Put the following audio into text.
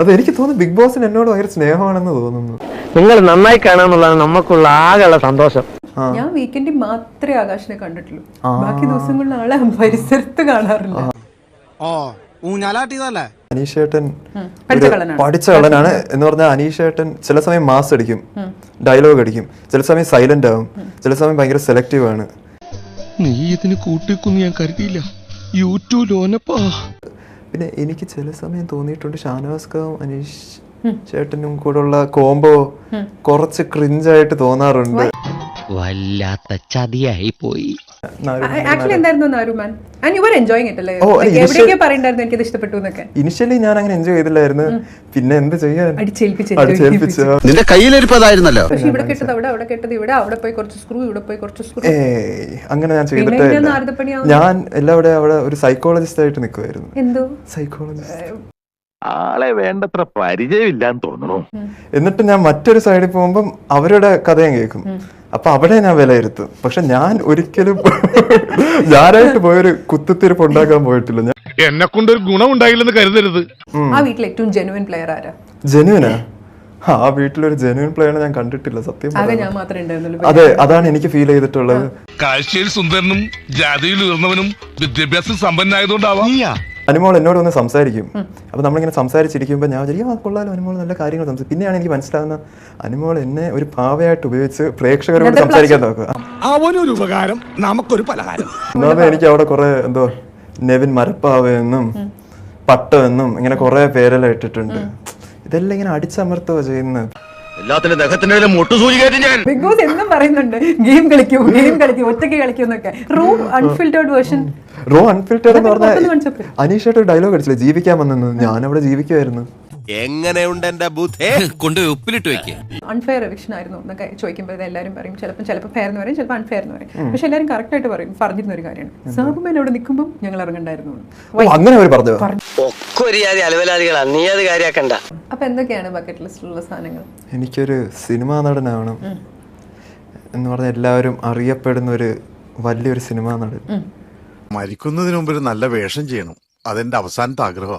അത് എനിക്ക് തോന്നുന്നു ബിഗ് ബോസിന് എന്നോട് ഭയങ്കര സ്നേഹമാണെന്ന് തോന്നുന്നു. നിങ്ങൾ നന്നായി കാണാന്നുള്ളതാണ് നമുക്കുള്ള ആകെയുള്ള സന്തോഷം. ഞാൻ വീക്കെൻഡിൽ മാത്രമേ ആകാശിനെ കണ്ടിട്ടുള്ളൂ. ബാക്കി ദിവസങ്ങളിൽ ആളെ പരിസരത്ത് കാണാറില്ല. ഓ ഊഞ്ഞാലാട്ടിയതല്ലേ? അനീഷേട്ടൻ പഠിച്ച കളനാണ് കള്ളനാണ്. പഠിച്ച കള്ളനാണ് എന്ന് പറഞ്ഞാൽ അനീഷേട്ടൻ ചില സമയം മാസ് അടിക്കും ഡയലോഗ് അടിക്കും ചില സമയം സൈലന്റ് ആവും ചില സമയം ഭയങ്കര സെലക്റ്റീവ് ആണ്. നീ ഇതിന് കൂട്ടിക്കൊന്നും ഞാൻ കരുതിയില്ല. യൂട്യൂബ് ലോനപ്പാ പിന്നെ എനിക്ക് ചില സമയം തോന്നിയിട്ടുണ്ട് ഷാനവാസ്കാവും അനീഷ് ചേട്ടനും കൂടെ ഉള്ള കോംബോ കുറച്ച് ക്രിഞ്ചായിട്ട് തോന്നാറുണ്ട്. വല്ലാത്ത ചതിയായി പോയി ആക്ച്വലി എന്തായിരുന്നു നാരുമാൻ? And you are enjoying it അല്ലേ? എവിടെയൊക്കെ പറയണ്ടായിരുന്നു എനിക്കത് ഇഷ്ടപ്പെട്ടു എന്നൊക്കെ. ഇനിഷ്യലി ഞാൻ അങ്ങനെ എൻജോയ് ചെയ്തില്ലായിരുന്നു പിന്നെ എന്ത് ചെയ്യാൻ? അടിച്ചേൽപ്പിച്ച് നിന്റെ കയ്യിലിരിപ്പതായിരുന്നല്ലോ. പക്ഷെ ഇവിടെ കെട്ടത് അവിടെ അവിടെ കെട്ടത് ഇവിടെ അവിടെ പോയി കുറച്ച് സ്ക്രൂ ഇവിടെ പോയി കുറച്ച് സ്ക്രൂ അങ്ങനെ ഞാൻ ചെയ്തിട്ടേ? ഞാൻ എല്ലാവിടെ അവിടെ ഒരു സൈക്കോളജിസ്റ്റ് ആയിട്ട് നിൽക്കുമായിരുന്നു എന്തോ? സൈക്കോളജിസ്റ്റ് ആളെ വേണ്ടത്ര പരിചയമില്ലാന്ന് തോന്നുന്നു. എന്നിട്ട് ഞാൻ മറ്റൊരു സൈഡിൽ പോകുമ്പം അവരുടെ കഥയും കേൾക്കും. അപ്പൊ അവിടെ ഞാൻ വിലയിരുത്തും. പക്ഷെ ഞാൻ ഒരിക്കലും ഞാനായിട്ട് പോയൊരു കുത്തിത്തിരിപ്പ് ഉണ്ടാക്കാൻ പോയിട്ടില്ല. ഞാൻ എന്നെ ഗുണം ഉണ്ടായില്ലന്ന് കരുതരുത്. ആ വീട്ടിൽ ഏറ്റവും ജെനുവൻ പ്ലെയർ ആരാ? ജെനുവിനാ ആ? വീട്ടിലൊരു ജെനുവിൻ പ്ലെയർ ഞാൻ കണ്ടിട്ടില്ല സത്യം ആകെ പറയാലോ. ഞാൻ മാത്രമേ ഉണ്ടായിരുന്നുള്ളൂ. അതെ അതാണ് എനിക്ക് ഫീൽ ചെയ്തിട്ടുള്ളത്. കാഴ്ചയിൽ സുന്ദരനും ജാതിയിൽ ഉയർന്നവനും വിദ്യാഭ്യാസം സമ്പന്നായതുകൊണ്ടാവാം അനുമോൾ എന്നോട് ഒന്ന് സംസാരിക്കും അപ്പോൾ നമ്മളിങ്ങനെ സംസാരിച്ചിരിക്കുമ്പോൾ ഞാൻ വിചാരിക്കും ആ കൊള്ളാലോ അനുമോൾ നല്ല കാര്യങ്ങൾ സംസാരിക്കും. പിന്നെയാണ് എനിക്ക് മനസ്സിലാകുന്ന അനുമോൾ എന്നെ ഒരു പാവയായിട്ട് ഉപയോഗിച്ച് പ്രേക്ഷകരോട് സംസാരിക്കാൻ നോക്കുക. അവനൊരു ഉപകാരം നമുക്കൊരു പലഹാരം. ഒന്നാമത് എനിക്ക് അവിടെ കുറേ എന്തോ നെവിൻ മരപ്പാവ എന്നും പട്ട എന്നും ഇങ്ങനെ കുറേ പേരെല്ലാം ഇട്ടിട്ടുണ്ട്. ഇതെല്ലാം ഇങ്ങനെ അടിച്ചമർത്തുക ചെയ്യുന്നത്? ബിഗ് ബോസ് എന്നും പറയുന്നുണ്ട്. ഗെയിം കളിക്കൂ ഗെയിം കളിക്കൂ ഒറ്റയ്ക്ക് കളിക്കൂ എന്നൊക്കെ. Room unfiltered version raw unfilter എന്ന് പറഞ്ഞാൽ അനീഷായിട്ട് ഒരു ഡയലോഗ് അടിച്ചില്ലേ ജീവിക്കാൻ വന്നെന്ന് ഞാൻ അവിടെ ജീവിക്കുമായിരുന്നു എങ്ങനെയുണ്ട് എന്റെ ബുദ്ധി? കൊണ്ടുപോയി ഉപ്പിലിട്ട് വെക്കുക അൺഫെയർ എവിക്ഷൻ ആയിരുന്നു എന്നൊക്കെ ചോദിക്കുമ്പോൾ എല്ലാവരും പറയും. ചിലപ്പോൾ ചിലപ്പോൾ ഫെയർ എന്ന് പറയും ചിലപ്പോൾ അൺഫെയർ എന്ന് പറയും. പക്ഷെ എല്ലാവരും കറക്റ്റ് ആയിട്ട് പറയും. പറഞ്ഞിരുന്ന ഒരു കാര്യമാണ്. സാബുമേൻ അവിടെ നിൽക്കുമ്പോൾ ഞങ്ങൾ ഇറങ്ങണ്ടായിരുന്നു. അങ്ങനെ അവർ പറഞ്ഞു. നീ അത് കാര്യാക്കണ്ട. അപ്പൊ എന്തൊക്കെയാണ് ബക്കറ്റ് ലിസ്റ്റിലുള്ള സാധനങ്ങൾ? എനിക്കൊരു സിനിമാ നടനാവണം എന്ന് പറഞ്ഞാൽ എല്ലാവരും അറിയപ്പെടുന്ന ഒരു വലിയൊരു സിനിമാ നടൻ. മരിക്കുന്നതിന് മുമ്പ് ഒരു നല്ല വേഷം ചെയ്യണം. അതെന്റെ അവസാനത്തെ ആഗ്രഹം